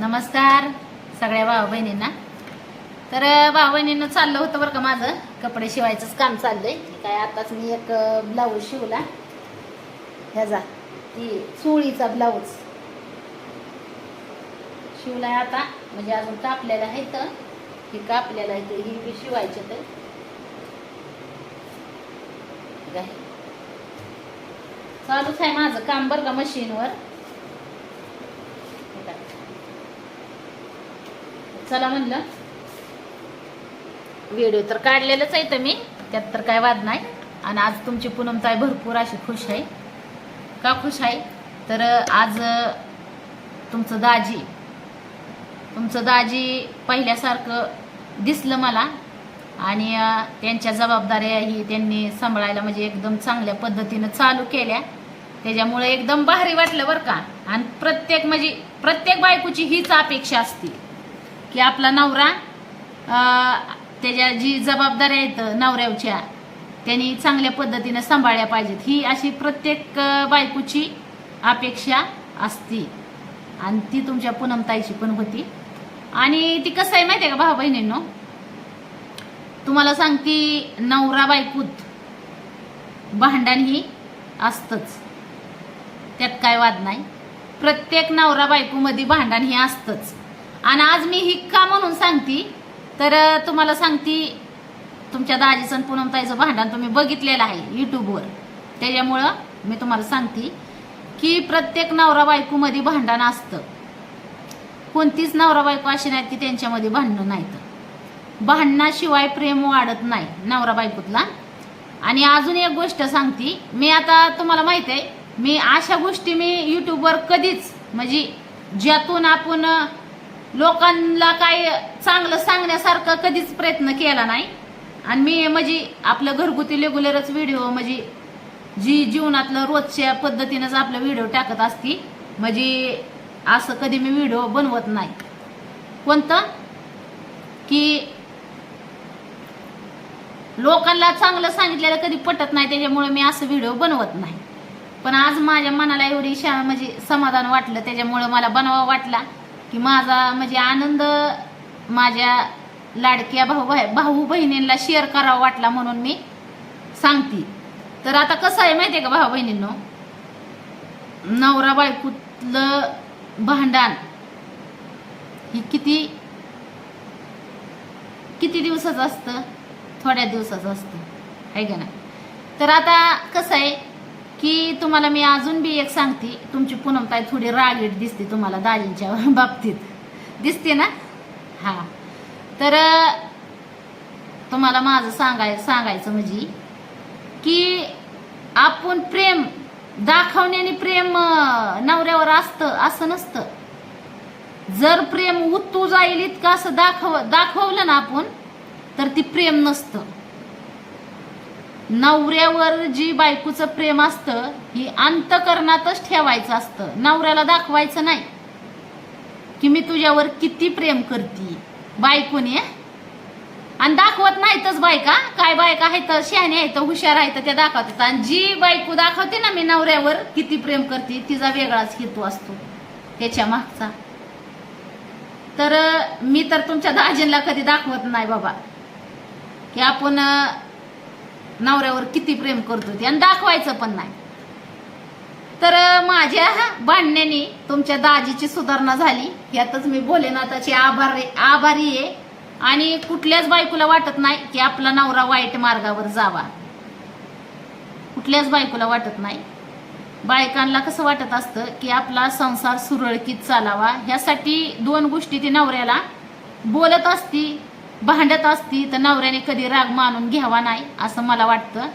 नमस्कार सगळ्या भाऊ बहिणींना. तर भाऊ बहिणींना चाललं होतं बरं का माझं. कपडे शिवायचंच काम चाललंय. काय आताच मी एक ब्लाऊज शिवला. ह्याचा ती चोळीचा ब्लाऊज शिवलाय आता. म्हणजे अजून कापलेला आहे तर हे कापलेला आहे ही मी शिवायचे तर चालूच आहे माझं काम बरं का मशीनवर हे काय. चला म्हणलं. व्हिडिओ तर काढलेलंच आहे तर मी त्यात तर काय वाद नाही. आणि आज तुमची पूनमताई भरपूर अशी खुश आहे. का खुश आहे? तर आज तुमचं दाजी तुमचं दाजी पहिल्यासारखं दिसलं मला. आणि त्यांच्या जबाबदाऱ्याही त्यांनी सांभाळायला म्हणजे एकदम चांगल्या पद्धतीनं चालू केल्या. त्याच्यामुळे एकदम भारी वाटलं बरं का. आणि प्रत्येक म्हणजे प्रत्येक बायकोची हीच अपेक्षा असते. की आपला नवरा त्याच्या जी जबाबदाऱ्या आहेत नवऱ्याच्या त्यांनी चांगल्या पद्धतीनं सांभाळल्या पाहिजेत. ही अशी प्रत्येक बायकोची अपेक्षा असती. आणि ती तुमच्या पूनमताईची पण होती. आणि ती कसं आहे माहिती आहे का भाऊ बहिणींनो तुम्हाला सांगती नवरा बायकूत भांडण ही असतंच. त्यात काय वाद नाही. प्रत्येक नवरा बायकोमध्ये भांडण हे असतंच. आणि आज मी ही का म्हणून सांगती. तर तुम्हाला सांगती तुमच्या दाजीचं आणि पूनमताईचं भांडण तुम्ही बघितलेलं आहे युट्यूबवर त्याच्यामुळं मी तुम्हाला सांगते की प्रत्येक नवरा बायकोमध्ये भांडण असतं. कोणतीच नवरा बायको अशी नाहीत की त्यांच्यामध्ये भांडणं नाहीत. भांडणाशिवाय प्रेम वाढत नाही नवरा बायकोतला. आणि अजून एक गोष्ट सांगते मी आता तुम्हाला माहीत आहे मी अशा गोष्टी मी युट्यूबवर कधीच म्हणजे ज्यातून आपण लोकांना काय चांगलं सांगण्यासारखं कधीच प्रयत्न केला नाही. आणि मी म्हणजे आपलं घरगुती रेग्युलरच व्हिडिओ म्हणजे जी जीवनातलं रोजच्या पद्धतीनंच आपलं व्हिडिओ टाकत असती म्हणजे असं कधी मी व्हिडिओ बनवत नाही. कोणतं? की लोकांना चांगलं सांगितलेलं कधी पटत नाही त्याच्यामुळे मी असं व्हिडिओ बनवत नाही. पण आज माझ्या मनाला एवढी शा म्हणजे समाधान वाटलं त्याच्यामुळं मला बनवा वाटला. की माझा म्हणजे आनंद माझ्या लाडक्या भाऊ भाऊ बहिणींना शेअर करावा वाटला म्हणून मी सांगते. तर आता कसं आहे माहिती आहे का भाऊ बहिणींनो? नवरा बायकोतलं भांडण ही किती किती दिवसाचं असतं? थोड्या दिवसाचं असतं. आहे का ना तर आता कसं आहे की तुम्हाला मी अजून बी एक सांगते तुमची पूनमताई थोडी रागीट दिसते तुम्हाला दाजींच्या बाबतीत. दिसते ना? हा. तर तुम्हाला माझं सांगाय सांगायचं म्हणजे की आपण प्रेम दाखवण्याने प्रेम नवऱ्यावर असतं असं नसतं. जर प्रेम उत्तू जाईल इतकं असं दाखव दाखवलं ना आपण तर ती प्रेम नसतं. नवऱ्यावर जी बायकोचं प्रेम असतं ही अंतकरणातच ठेवायचं असतं. नवऱ्याला दाखवायचं नाही की मी तुझ्यावर किती प्रेम करते. बायकोने आणि दाखवत नाहीतच बायका. काय बायका आहेत? शहाणे आहेत हुशार आहेत त्या दाखवतात. आणि जी बायको दाखवते ना मी नवऱ्यावर किती प्रेम करते तिचा वेगळाच हेतू असतो. त्याच्या मागचा. तर मी तर तुमच्या दाजींना कधी दाखवत नाही बाबा. की आपण नवऱ्यावर किती प्रेम करतो ते आणि दाखवायचं पण नाही. तर माझ्या भांडण्याने तुमच्या दाजीची सुधारणा झाली. यातच मी भोलेनाथाची आभार आभारी आहे. आणि कुठल्याच बायकोला वाटत नाही की आपला नवरा वाईट मार्गावर जावा. कुठल्याच बायकोला वाटत नाही. बायकांना कसं वाटत असतं की आपला संसार सुरळकीत चालावा? ह्यासाठी दोन गोष्टी ती नवऱ्याला बोलत असती. भांडत असती तर नवऱ्याने कधी राग मानून घ्यावा नाही असं मला वाटतं.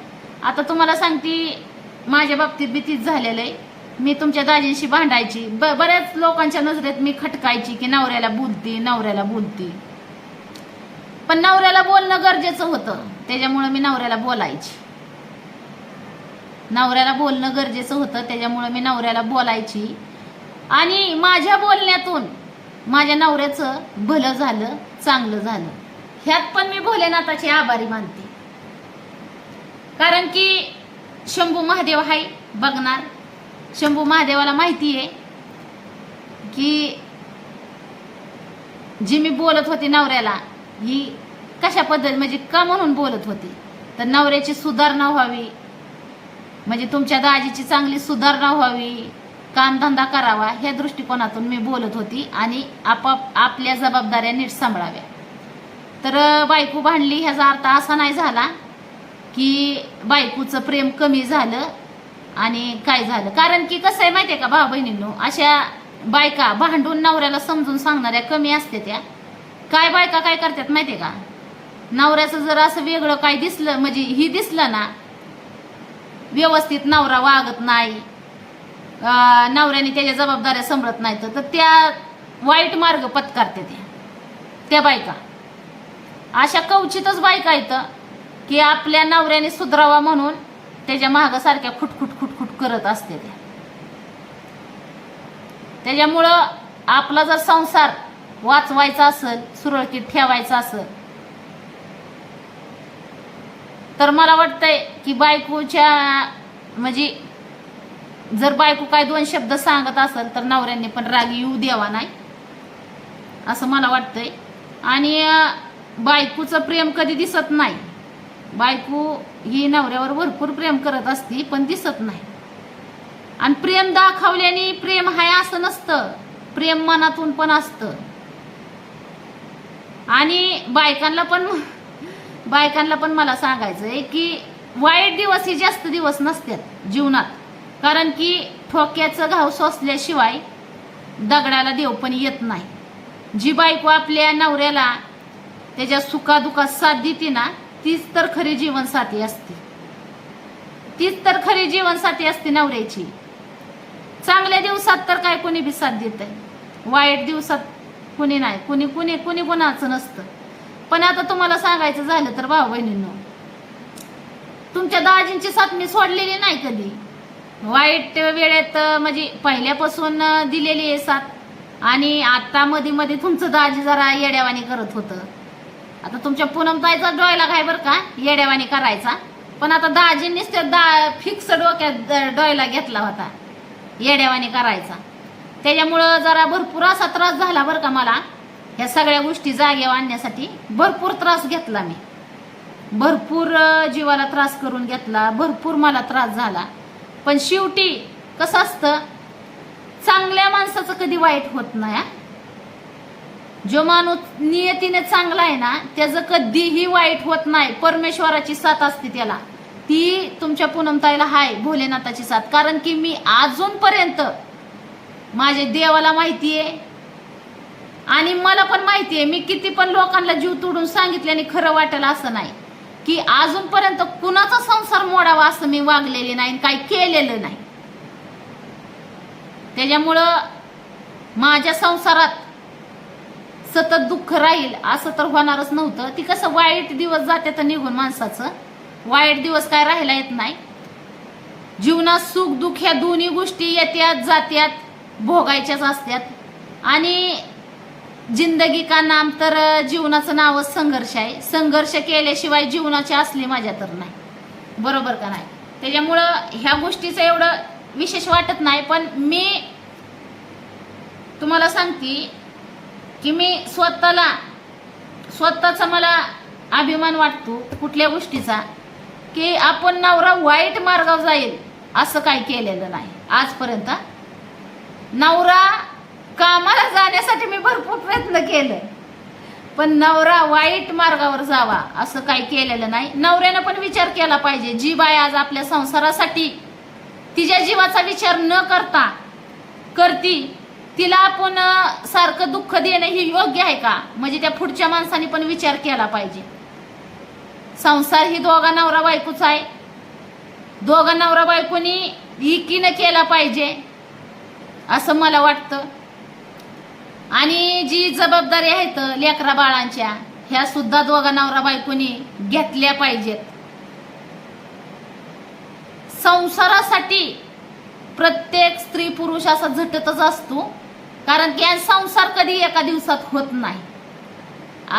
आता तुम्हाला सांगते माझ्या बाबतीत बी तीच झालेलं आहे. मी तुमच्या दाजींशी भांडायची. ब बऱ्याच लोकांच्या नजरेत मी खटकायची की नवऱ्याला बोलती नवऱ्याला बोलती. पण नवऱ्याला बोलणं गरजेचं होतं. त्याच्यामुळे मी नवऱ्याला बोलायची. नवऱ्याला बोलणं गरजेचं होतं त्याच्यामुळे मी नवऱ्याला बोलायची. आणि माझ्या बोलण्यातून माझ्या नवऱ्याचं भलं झालं चांगलं झालं. ह्यात पण मी भोलेनाथाची आभारी मानते. कारण की शंभू महादेव हाय बघणार. शंभू महादेवाला माहिती आहे की जी मी बोलत होती नवऱ्याला ही कशा पद्धती म्हणजे का म्हणून बोलत होती? तर नवऱ्याची सुधारणा व्हावी म्हणजे तुमच्या दाजीची चांगली सुधारणा व्हावी कामधंदा करावा ह्या दृष्टिकोनातून मी बोलत होती आणि आपाप आपल्या जबाबदाऱ्या नीट सांभाळाव्या. तर बायको भांडली ह्याचा अर्थ असा नाही झाला की बायकोचं प्रेम कमी झालं आणि काय झालं. कारण की कसं आहे माहितीये का भाऊ बहिणींनो अशा बायका भांडून नवऱ्याला समजून सांगणाऱ्या कमी असते त्या. काय बायका काय करतात माहितीये का? नवऱ्याचं जर असं वेगळं काय दिसलं म्हणजे ही दिसलं ना व्यवस्थित नवरा वागत नाही नवऱ्याने त्याच्या जबाबदाऱ्या समरत नाही तर त्या वाईट मार्ग पत्कारते त्या. त्या बायका. अशा कवचितच बायका येतं की आपल्या नवऱ्याने सुधरावा म्हणून त्याच्या महागासारख्या खुटखुट खुटखुट करत असते त्या त्याच्यामुळं आपला जर संसार वाचवायचा असेल सुरळीत ठेवायचा असेल तर मला वाटतंय की बायकोच्या म्हणजे जर बायको काय दोन शब्द सांगत असेल तर नवऱ्यांनी पण राग येऊ द्यावा नाही असं मला वाटतंय. आणि बायकोचं प्रेम कधी दिसत नाही. बायको ही नवऱ्यावर भरपूर प्रेम करत असती पण दिसत नाही. आणि प्रेम दाखवल्याने प्रेम हाय असं नसतं. प्रेम मनातून पण असतं. आणि बायकांना पण बायकांना पण मला सांगायचंय की वाईट दिवस हे जास्त दिवस नसतात जीवनात. कारण की ठोक्याचं घाव सोसल्याशिवाय दगडाला देव पण येत नाही. जी बायको आपल्या नवऱ्याला त्याच्या सुखादुखात साथ देते ना तीच तर खरी जीवनसाथी असते. तीच तर खरी जीवनसाथी असते नवऱ्याची. चांगल्या दिवसात तर काय कोणी बी साथ देत वाईट दिवसात कुणी नाही. कुणी कुणी कुणी कोणाचं नसतं. पण आता तुम्हाला सांगायचं झालं तर भाऊ बहिणींनो तुमच्या दाजींची साथ मी सोडलेली नाही कधी? वाईट वेळेत म्हणजे पहिल्यापासून दिलेली आहे साथ. आणि आता मध्ये मध्ये तुमचं दाजी जरा येड्यावानी करत होतं. आता तुमच्या पूनमताईचा डोळ्याला काय बरं का? येड्यावानी करायचा. पण आता दाजींनीच ते दा फिक्स डोक्यात डोळ्याला घेतला होता. येड्यावानी करायचा. त्याच्यामुळं जरा भरपूर असा त्रास झाला बरं का मला. ह्या सगळ्या गोष्टी जागेवर आणण्यासाठी भरपूर त्रास घेतला मी. भरपूर जीवाला त्रास करून घेतला. भरपूर मला त्रास झाला. पण शेवटी कसं असतं? चांगल्या माणसाचं कधी वाईट होत नाही हा. जो माणूस नियतीने चांगला आहे ना त्याचं कधीही वाईट होत नाही. परमेश्वराची साथ असते त्याला. ती तुमच्या पूनमताईला हाय भोलेनाथाची साथ. कारण की मी अजूनपर्यंत माझ्या देवाला माहिती आहे. आणि मला पण माहिती आहे मी किती पण लोकांना जीव तोडून आणि खरं वाटेल असं नाही. की अजूनपर्यंत कुणाचा संसार मोडावा असं मी वागलेले नाही आणि काही केलेलं नाही. त्याच्यामुळं माझ्या संसारात सतत दुःख राहील असं तर होणारच नव्हतं. ती कसं वाईट दिवस जाते तर निघून माणसाचं. वाईट दिवस काय राहायला येत नाही. जीवनात सुख दुःख ह्या दोन्ही गोष्टी येत्यात जात्यात भोगायच्याच असतात आणि जिंदगी का नाम तर जीवनाचं नावच संघर्ष आहे. संघर्ष केल्याशिवाय जीवनाची असली माझ्या तर नाही. बरोबर का नाही? त्याच्यामुळं ह्या गोष्टीचं एवढं विशेष वाटत नाही पण मी तुम्हाला सांगते की मी स्वतःला स्वतःचा मला अभिमान वाटतो कुठल्या गोष्टीचा की आपण नवरा वाईट मार्गावर जाईल असं काही केलेलं नाही. आजपर्यंत नवरा कामाला जाण्यासाठी मी भरपूर प्रयत्न केले पण नवरा वाईट मार्गावर जावा असं काही केलेलं नाही. नवऱ्यानं पण विचार केला पाहिजे जी बाय आज आपल्या संसारासाठी तिच्या जीवाचा विचार न करता करती तिला आपण सारखं दुःख देणं ही योग्य आहे का? म्हणजे त्या पुढच्या माणसाने पण विचार केला पाहिजे. संसार ही दोघा नवरा बायकोचा आहे. दोघा नवरा बायकोनी इकीनं केला पाहिजे असं मला वाटतं. आणि जी जबाबदारी आहेत लेकरा बाळांच्या ह्या सुद्धा दोघा नवरा बायकोनी घेतल्या पाहिजेत. संसारासाठी प्रत्येक स्त्री पुरुष असा झटतच असतो. कारण की संसार कधी एका दिवसात होत नाही.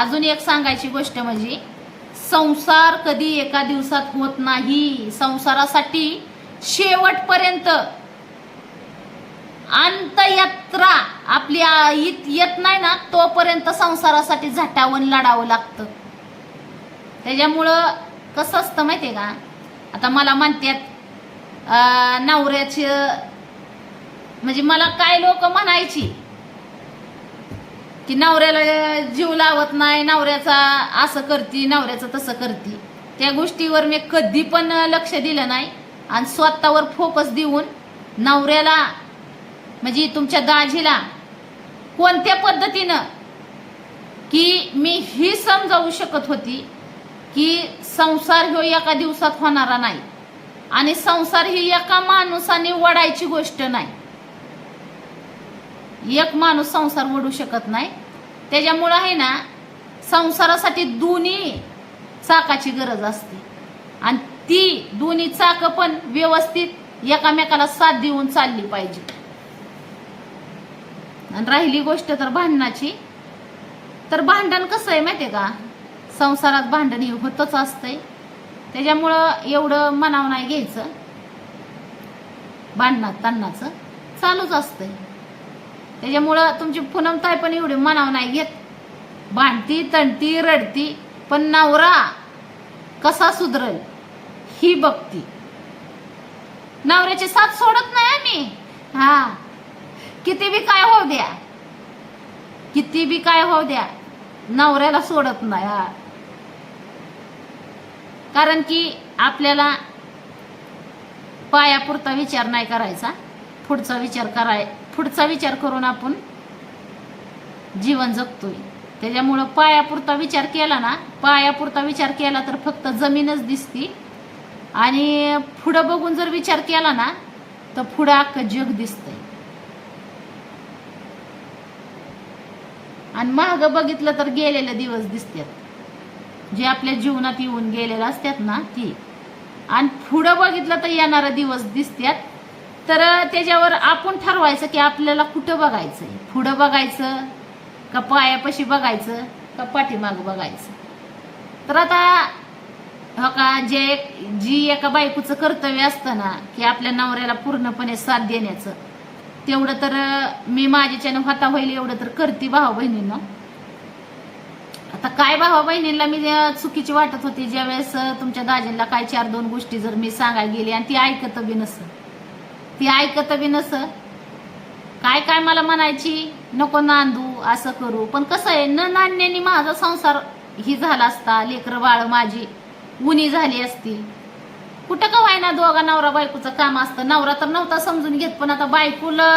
अजून एक सांगायची गोष्ट म्हणजे संसार कधी एका दिवसात होत नाही. संसारासाठी शेवटपर्यंत अंतयात्रा आपली इत येत नाही ना तोपर्यंत संसारासाठी झटावून लढावं लागतं. त्याच्यामुळं कसं असतं माहितीये का? आता मला म्हणतात नवऱ्याचं म्हणजे मला काय लोक म्हणायची? की नवऱ्याला जीव लावत नाही नवऱ्याचा असं करती नवऱ्याचं तसं करती. त्या गोष्टीवर मी कधी पण लक्ष दिलं नाही. आणि स्वतःवर फोकस देऊन नवऱ्याला म्हणजे तुमच्या दाजीला कोणत्या पद्धतीनं की मी ही समजावू शकत होती की संसार ह्यो एका दिवसात होणारा नाही. आणि संसार ही एका माणसाने वडायची गोष्ट नाही. एक माणूस संसार ओढू शकत नाही. त्याच्यामुळं आहे ना संसारासाठी दोन्ही चाकाची गरज असते. आणि ती दोन्ही चाक पण व्यवस्थित एकामेकाला साथ देऊन चालली पाहिजे. आणि राहिली गोष्ट तर भांडणाची. तर भांडण कसं आहे माहितीये का? संसारात भांडण हे होतच असतंय. त्याच्यामुळं एवढं मनाव नाही घ्यायचं. भांडणात तांडणाचं चालूच असतंय. त्याच्यामुळं तुमची पूनमताई पण एवढी मनाव नाही घेत. भांडती तणती रडती पण नवरा कसा सुधरल ही बघती. नवऱ्याची साथ सोडत नाही आम्ही. हा. किती बी काय होऊ द्या. किती बी काय होऊ द्या. नवऱ्याला सोडत नाही हा. कारण की आपल्याला पायापुरता विचार नाही करायचा. पुढचा विचार कराय पुढचा विचार करून आपण जीवन जगतोय. त्याच्यामुळं पायापुरता विचार केला ना पायापुरता विचार केला तर फक्त जमीनच दिसती. आणि पुढं बघून जर विचार केला ना तर पुढं अख्खं जग दिसतंय. आणि महाग बघितलं तर गेलेले दिवस दिसतात. जे आपल्या जीवनात येऊन गेलेले असतात ना ती. आणि पुढं बघितलं तर येणारे दिवस दिसतात. तर त्याच्यावर आपण ठरवायचं की आपल्याला कुठं बघायचंय. पुढं बघायचं का पायापाशी बघायचं का पाठीमाग बघायचं? तर आता हो का जे जी एका बायकोचं कर्तव्य असतं ना की आपल्या नवऱ्याला पूर्णपणे साथ देण्याचं. तेवढं तर मी माझ्याच्यानं होता होईल एवढं तर करते भाऊ बहिणीनं आता काय भावा बहिणींना मी चुकीची वाटत होती ज्यावेळेस तुमच्या दाजींना काय चार दोन गोष्टी जर मी सांगायला गेली आणि ती ऐकत बी नस ती ऐकत बी नस काय काय मला म्हणायची? नको नांदू असं करू. पण कसं आहे न नांदण्याने माझा संसार ही झाला असता लेकरं बाळ माझी उनी झाली असती कुठं का व्हायना दोघा नवरा बायकोचं काम असतं? नवरा तर नव्हता समजून घेत पण आता बायकोला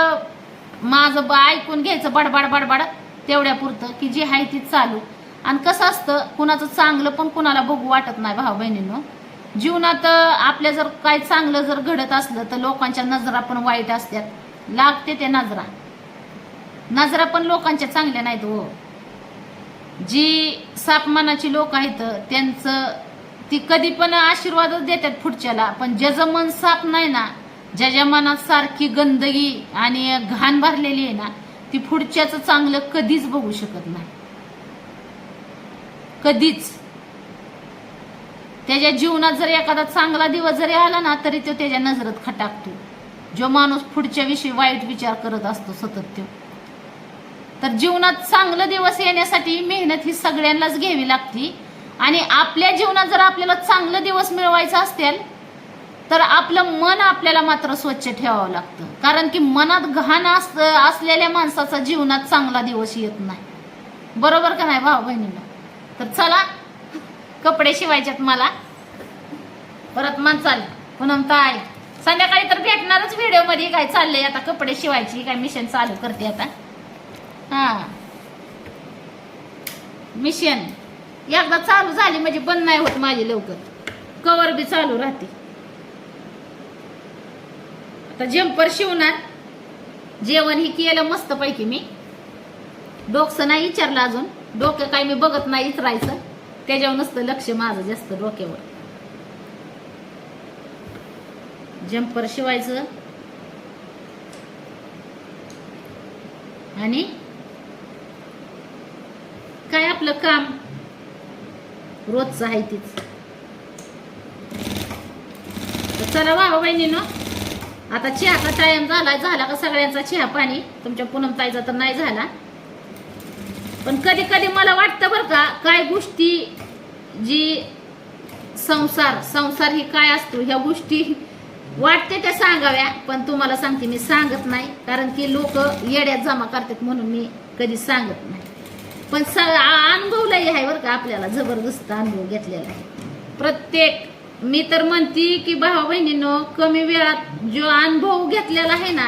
माझं बा ऐकून घ्यायचं बडबड बडबड तेवढ्या पुरतं की जी आहे तीच चालू. आणि कसं असतं कुणाचं चांगलं पण कुणाला बघू वाटत नाही भाऊ बहिणीनं जीवनात आपल्या जर काय चांगलं जर घडत असलं तर लोकांच्या नजरा पण वाईट असतात. लागते ते नजरा. नजरा पण लोकांच्या चांगल्या नाहीत हो. जी सापमानाची लोक आहेत त्यांचं ती कधी पण आशीर्वादच देतात पुढच्याला. पण ज्याचं मन साप नाही ना ज्याच्या मनात सारखी गंदगी आणि घाण भरलेली आहे ना ती पुढच्याचं चांगलं कधीच बघू शकत नाही. कधीच. त्याच्या जीवनात जर एखादा चांगला दिवस जरी आला ना तरी तो त्याच्या नजरेत खटाकतो. जो माणूस पुढच्या विषयी वाईट विचार करत असतो सतत तो. तर जीवनात चांगलं दिवस येण्यासाठी मेहनत ही सगळ्यांनाच घ्यावी लागती. आणि आपल्या जीवनात जर आपल्याला चांगलं दिवस मिळवायचं असेल तर आपलं मन आपल्याला मात्र स्वच्छ ठेवावं लागतं. कारण की मनात घाण अस असलेल्या माणसाचा जीवनात चांगला दिवस येत नाही. बरोबर का नाही भाऊ बहिणीला तर चला कपडे शिवायच्यात मला. परत मन चाल पुनम ताय संध्याकाळी तर भेटणारच व्हिडिओमध्ये काय चाललंय आता कपडे शिवायची काय मिशन चालू करते आता. हा. मिशन एकदा चालू झाली म्हणजे बंद नाही होत माझी लवकर. कवर बी चालू राहते. आता जम्पर शिवणार. जेवण ही केलं मस्त पैकी मी. डोकसं नाही विचारलं अजून. डोकं काय मी बघत नाही इचरायचं त्याच्यावर नसतं लक्ष माझं जास्त डोक्यावर. जम्पर शिवायचं. आणि काय आपलं काम? रोजचं आहे तीच. चला चला बाबा बहिणीनं आता चहाचा टाइम झाला झाला का सगळ्यांचा चहा पाणी? तुमच्या पूनम ताईचा तर नाही झाला. पण कधी कधी मला वाटतं बरं का काय गोष्टी जी संसार संसार ही काय असतो ह्या गोष्टी वाटते त्या सांगाव्या पण तुम्हाला सांगते मी सांगत नाही कारण की लोक येड्यात जमा करतात म्हणून मी कधी सांगत नाही. पण स आ- अनुभवलाही आहे बरं का आपल्याला जबरदस्त अनुभव घेतलेला आहे. प्रत्येक मी तर म्हणते की भावा बहिणीनो कमी वेळात जो अनुभव घेतलेला आहे ना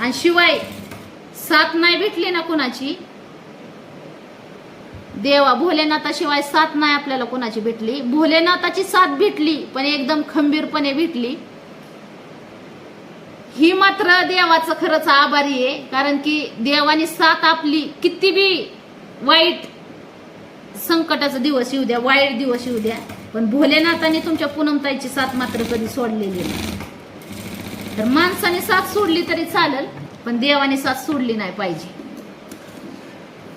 आणि शिवाय साथ नाही भेटली ना कुणाची देवा भोलेनाथाशिवाय साथ नाही आपल्याला कोणाची भेटली. भोलेनाथाची साथ भेटली पण एकदम खंबीरपणे भेटली. ही मात्र देवाचं खरंच आभारी आहे कारण की देवाने साथ आपली. किती बी वाईट संकटाचा दिवस येऊ द्या वाईट दिवस येऊ द्या पण भोलेनाथाने तुमच्या पूनमताईची साथ मात्र कधी सोडलेली नाही. तर माणसाने साथ सोडली तरी चालेल पण देवाने साथ सोडली नाही पाहिजे.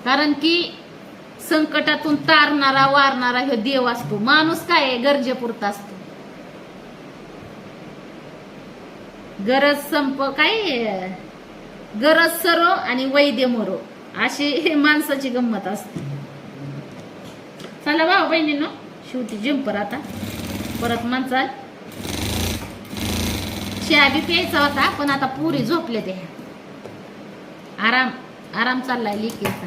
कारण की संकटातून तारणारा वारणारा हे देव असतो. माणूस काय आहे? गरजेपुरता असतो. गरज संप काय गरज सरो आणि वैद्य मरो. अशी हे माणसाची गंमत असते. चला भाऊ बहिणीनो शेवटी जिंपर आता. परत माणसाल चहा बी प्यायचा होता पण आता पुरी झोपले ते आराम आराम चाललाय लिकेचा.